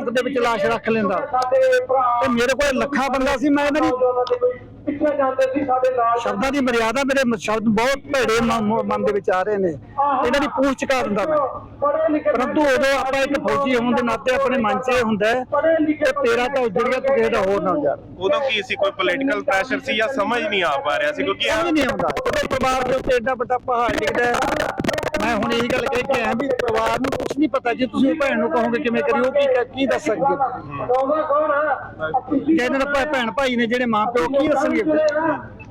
ਅੰਕ ਦੇ ਵਿੱਚ ਲਾਸ਼ ਰੱਖ ਲੈਂਦਾ। ਤੇ ਮੇਰੇ ਕੋਲ ਲੱਖਾਂ ਬੰਦਾ ਸੀ ਮੈਂ ਇਹਨਾਂ ਦੀ ਪਿੱਛੇ ਜਾਂਦੇ ਸੀ ਸਾਡੇ ਨਾਲ ਸ਼ਬਦਾਂ ਦੀ ਮਰਿਆਦਾ ਮੇਰੇ ਸ਼ਬਦ ਬਹੁਤ ਭੇੜੇ ਮਨ ਦੇ ਵਿੱਚ ਆ ਰਹੇ ਨੇ। ਇਹਨਾਂ ਦੀ ਪੂਛ ਚੁਕਾ ਦਿੰਦਾ ਮੈਂ। ਪਰੰਤੂ ਉਦੋਂ ਆਪਾਂ ਇੱਕ ਫੌਜੀ ਹੋਣ ਦੇ ਨਾਤੇ ਆਪਣੇ ਮਨ 'ਚ ਇਹ ਹੁੰਦਾ ਕਿ ਤੇਰਾ ਤਾਂ ਉੱਜੜ ਗਿਆ ਤੂੰ ਕਿਸੇ ਦਾ ਹੋਰ ਨਾ ਉਜਾੜ ਉਦੋਂ ਕੀ ਸੀ? ਕੋਈ ਪੋਲੀਟੀਕਲ ਪ੍ਰੈਸ਼ਰ ਸੀ ਜਾਂ ਸਮਝ ਨਹੀਂ ਆ ਪਾ ਰਿਹਾ ਸੀ? ਕਿਉਂਕਿ ਇਹ- ਨਹੀਂ ਆਉਂਦਾ। ਉਹਦੇ ਪਰਿਵਾਰ ਦੇ ਉੱਤੇ ਐਡਾ ਵੱਡਾ ਪਹਾੜ ਡਿੱਗਦਾ। ਮੈਂ ਹੁਣ ਇਹੀ ਗੱਲ ਕਹਿ ਕੇ ਆਇਆ ਵੀ ਪਰਿਵਾਰ ਨੂੰ ਕੁਝ ਨਹੀਂ ਪਤਾ। ਜੇ ਤੁਸੀਂ ਭੈਣ ਨੂੰ ਕਹੋਗੇ ਕਿਵੇਂ ਕਰੀ ਉਹ ਕੀ ਕੀ ਦੱਸ ਸਕਦੇ? ਆਉਂਦਾ ਕੌਣ ਆ? ਕਹਿੰਦੇ ਨੇ ਭੈਣ ਭਾਈ ਨੇ ਜਿਹੜੇ ਮਾਂ ਪਿਓ ਕੀ ਦੱਸਣਗੇ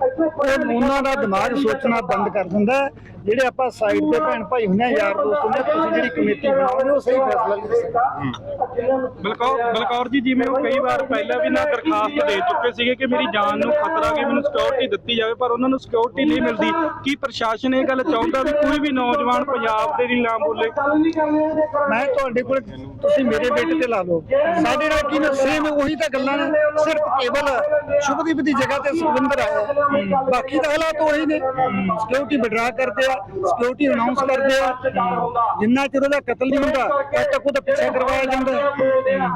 ਉਹ ਉਹਨਾਂ ਦਾ ਦਿਮਾਗ ਸੋਚਣਾ ਬੰਦ ਕਰ ਦਿੰਦਾ। ਜਿਹੜੇ ਆਪਾਂ ਸਾਈਡ ਦੇ ਭੈਣ ਭਾਈ ਹੁੰਦੇ ਯਾਰ ਦੋਸਤ ਹੁੰਦੇ ਤੁਸੀਂ ਜਿਹੜੀ ਕਮੇਟੀ ਬਣਾਓਗੇ ਉਹ ਸਹੀ ਫੈਸਲਾ ਨਹੀਂ ਬਲਕੌਰ ਬਲਕੌਰ ਜੀ ਜਿਵੇਂ ਉਹ ਕਈ ਵਾਰ ਪਹਿਲਾਂ ਵੀ ਨਾ ਦਰਖਾਸਤ ਦੇ ਚੁੱਕੇ ਸੀਗੇ ਕਿ ਮੇਰੀ ਜਾਨ ਨੂੰ ਖਤਰਾ ਕਿ ਮੈਨੂੰ ਸਿਕਿਉਰਿਟੀ ਦਿੱਤੀ ਜਾਵੇ ਪਰ ਉਹਨਾਂ ਨੂੰ ਸਿਕਿਉਰਿਟੀ ਨਹੀਂ ਮਿਲਦੀ। ਕੀ ਪ੍ਰਸ਼ਾਸਨ ਇਹ ਗੱਲ ਚਾਹੁੰਦਾ ਵੀ ਕੋਈ ਵੀ ਨੌਜਵਾਨ ਪੰਜਾਬ ਦੇ ਲਈ ਨਾ ਬੋਲੇ? ਮੈਂ ਤੁਹਾਡੇ ਕੋਲ ਤੁਸੀਂ ਮੇਰੇ ਬੇਟੇ ਤੇ ਲਾ ਲਓ ਸਾਡੇ ਨਾਲ ਕੀ ਸੇਮ ਉਹੀ ਤਾਂ ਗੱਲਾਂ ਨੇ। ਸਿਰਫ ਕੇਵਲ ਸ਼ੁਭਦੀਪ ਦੀ ਜਗ੍ਹਾ ਤੇ ਸੁਖਵਿੰਦਰ ਆਇਆ। ਬਾਕੀ ਤਾਂ ਹਾਲਾਤ ਉਹੀ ਨੇ। ਸਿਕਿਉਰਿਟੀ ਵਿਡਰਾ ਕਰਦੇ ਆ ਸਿਕਿਉਰਿਟੀ ਅਨਾਉਂਸ ਕਰਦੇ ਆ। ਜਿੰਨਾ ਚਿਰ ਉਹਦਾ ਕਤਲ ਨਹੀਂ ਹੁੰਦਾ, ਤਦ ਤੱਕ ਉਹਦਾ ਪਿੱਛਾ ਕਰਵਾਇਆ ਜਾਂਦਾ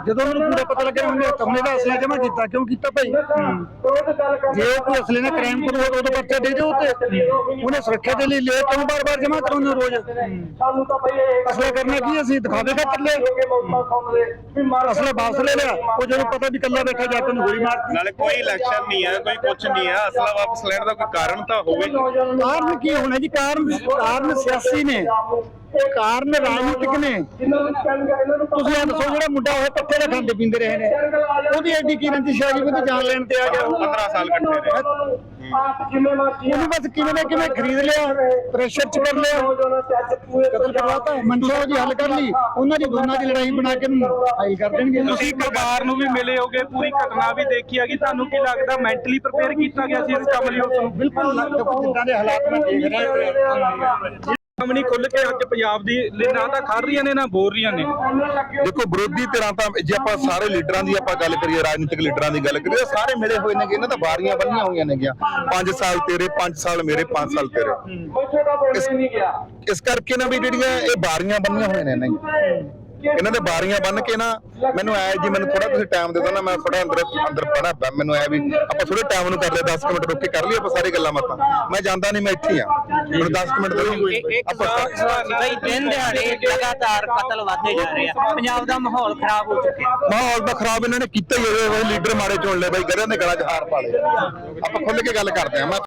ਜਦੋਂ ਉਹਨੂੰ ਪੂਰਾ ਪਤਾ ਲੱਗਿਆ, ਉਹਨੇ ਤੁਮਨੇ ਦਾ ਅਸਲਾ ਜਮ੍ਹਾਂ ਕੀਤਾ, ਕਿਉਂ ਕੀਤਾ ਭਾਈ? ਜੇ ਉਹ ਕੋਈ ਅਸਲੇ ਨਾਲ ਕ੍ਰਾਈਮ ਕਰੂ ਉਦੋਂ ਪਰਚਾ ਦੇ ਦਿਓ ਤੇ ਉਹਨੇ ਸੁਰੱਖਿਆ ਦੇ ਲਈ ਲਿਆ, ਕਿਉਂ ਬਾਰ-ਬਾਰ ਜਮ੍ਹਾਂ ਕਰਾਉਂਦੇ ਰੋਜ਼? ਸਾਨੂੰ ਤਾਂ ਬਈ ਇਹ ਅਸਲਾ ਕਰਨਾ ਕੀ ਅਸੀਂ? ਦਿਖਾਵੇ ਖਾਤਰ ਲਿਆ ਅਸਲਾ ਵਾਪਸ ਲੈ ਲਿਆ। ਉਹ ਜਦੋਂ ਪਤਾ ਵੀ ਕੱਲਾ ਬੈਠਾ, ਜਾ ਕੇ ਉਹਨੂੰ ਗੋਲੀ ਮਾਰਤੀ। ਨਾਲੇ ਕੋਈ ਇਲੈਕਸ਼ਨ ਨਹੀਂ ਹੈ, ਕੋਈ ਕੁਝ ਨਹੀਂ ਹੈ। ਅਸਲਾ ਵਾਪਸ ਲੈਣ ਦਾ ਕੋਈ ਕਾਰਨ ਤਾਂ ਹੋਵੇ ਕਾਰਨ ਕੀ ਹੋਣਾ ਜੀ? ਕਾਰਨ ਕਾਰਨ ਸਿਆਸੀ ਨੇ। ਕਾਰਨ ਰਾਜਨੀਤਿਕ ਨੇ। ਤੁਸੀਂ ਇਹ ਦੱਸੋ ਜਿਹੜਾ ਮੁੰਡਾ ਹੋਇਆ ਪੱਤੇ ਦਾ ਖਾਂਦੇ ਪੀਂਦੇ ਰਹੇ ਨੇ। ਉਹਦੀ ਐਡੀ ਕੀ ਰੰਜਿਸ਼ ਆ ਗਈ ਉਹਦੀ ਜਾਨ ਲੈਣ ਤੇ ਆ ਗਿਆ ਉਹ। 15 ਸਾਲ ਇਕੱਠੇ ਰਹੇ। ਆਪ ਉਹਨੂੰ ਬਸ ਕਿਵੇਂ ਨਾ ਕਿਵੇਂ ਖਰੀਦ ਲਿਆ ਪ੍ਰੈਸ਼ਰ ਚ ਕਰ ਲਿਆ। ਕਤਲ ਕਰਵਾਤਾ ਮਨਸ਼ਾ ਉਹਦੀ ਹੱਲ ਕਰ ਲਈ। ਉਹਨਾਂ ਦੀ ਦੋਨਾਂ ਦੀ ਲੜਾਈ ਬਣਾ ਕੇ ਫਾਈਲ ਕਰ ਦੇਣਗੇ। ਤੁਸੀਂ ਪਰਿਵਾਰ ਨੂੰ ਵੀ ਮਿਲੇ ਹੋਗੇ ਪੂਰੀ ਘਟਨਾ ਵੀ ਦੇਖੀ ਹੈਗੀ। ਤੁਹਾਨੂੰ ਕੀ ਲੱਗਦਾ ਮੈਂਟਲੀ ਪ੍ਰਪੇਅਰ ਕੀਤਾ ਗਿਆ ਸੀ ਇਸ ਕੰਮ ਲਈ ਉਸ ਨੂੰ? ਬਿਲਕੁਲ ਜਿੱਦਾਂ ਦੇ ਹਾਲਾਤ ਮੈਂ ਦੇਖ ਰਿਹਾ। ਕੰਮ ਖੁੱਲ ਕੇ ਅੱਜ ਪੰਜਾਬ ਦੀ ਨਾ ਤਾਂ ਖੜ ਰਹੀਆਂ ਨੇ, ਨਾ ਬੋਲ ਰਹੀਆਂ ਨੇ। ਦੇਖੋ, ਵਿਰੋਧੀ ਧਿਰਾਂ ਤਾਂ ਜੇ ਆਪਾਂ ਸਾਰੇ ਲੀਡਰਾਂ ਦੀ ਆਪਾਂ ਗੱਲ ਕਰੀਏ, ਰਾਜਨੀਤਿਕ ਲੀਡਰਾਂ ਦੀ ਗੱਲ ਕਰੀਏ, ਸਾਰੇ ਮਿਲੇ ਹੋਏ ਨੇਗੇ, ਇਹਨਾਂ ਤਾਂ ਬਾਰੀਆਂ ਬੰਨੀਆਂ ਹੋਈਆਂ ਨੇਗੀਆਂ। 5 ਸਾਲ ਤੇਰੇ 5 ਸਾਲ ਮੇਰੇ 5 ਸਾਲ ਤੇਰੇ। ਇਸ ਕਰਕੇ ਨਾ ਵੀ ਜਿਹੜੀਆਂ ਇਹ ਬਾਰੀਆਂ ਬੰਨੀਆਂ ਹੋਈਆਂ ਨੇ ਇਹਨਾਂ ਇਹਨਾਂ ਦੇ ਬਾਰੀਆਂ ਬੰਨ ਕੇ ਨਾ ਮੈਨੂੰ ਐ ਜੀ ਮੈਨੂੰ ਥੋੜਾ ਤੁਸੀਂ ਟਾਈਮ ਦੇ ਦਿਓ ਨਾ ਮੈਂ ਥੋੜਾ ਅੰਦਰ ਅੰਦਰ ਪੜਾ ਪਿਆ ਮੈਨੂੰ ਐ ਵੀ ਆਪਾਂ ਥੋੜੇ ਟਾਈਮ ਨੂੰ ਕਰ ਲਿਆ 10 ਮਿੰਟ ਰੁੱਕ ਕੇ ਕਰ ਲਈ ਆਪਾਂ ਸਾਰੀ ਗੱਲਾਂ ਬਾਤਾਂ। ਮੈਂ ਜਾਂਦਾ ਨਹੀਂ ਮੈਂ ਇੱਥੇ ਆ। ਮੈਨੂੰ 10 ਮਿੰਟ ਦੇ ਆਪਾਂ ਬਈ ਦਿਨ ਦਿਹਾੜੇ ਲਗਾਤਾਰ ਕਤਲ ਵਧਦੇ ਜਾ ਰਹੇ ਆ। ਪੰਜਾਬ ਦਾ ਮਾਹੌਲ ਖਰਾਬ ਹੋ ਚੁੱਕਿਆ। ਮਾਹੌਲ ਤਾਂ ਖਰਾਬ ਇਹਨਾਂ ਨੇ ਕੀਤਾ ਹੀ ਹੋਵੇ ਲੀਡਰ ਮਾੜੇ ਚੁਣ ਲਏ ਬਾਈ ਗਰਿਆਂ ਦੇ ਗਲਾਂ 'ਚ ਹਾਰ ਪਾ ਲਏ। ਆਪਾਂ ਖੁੱਲ ਕੇ ਗੱਲ ਕਰਦੇ ਆ ਮੈਂ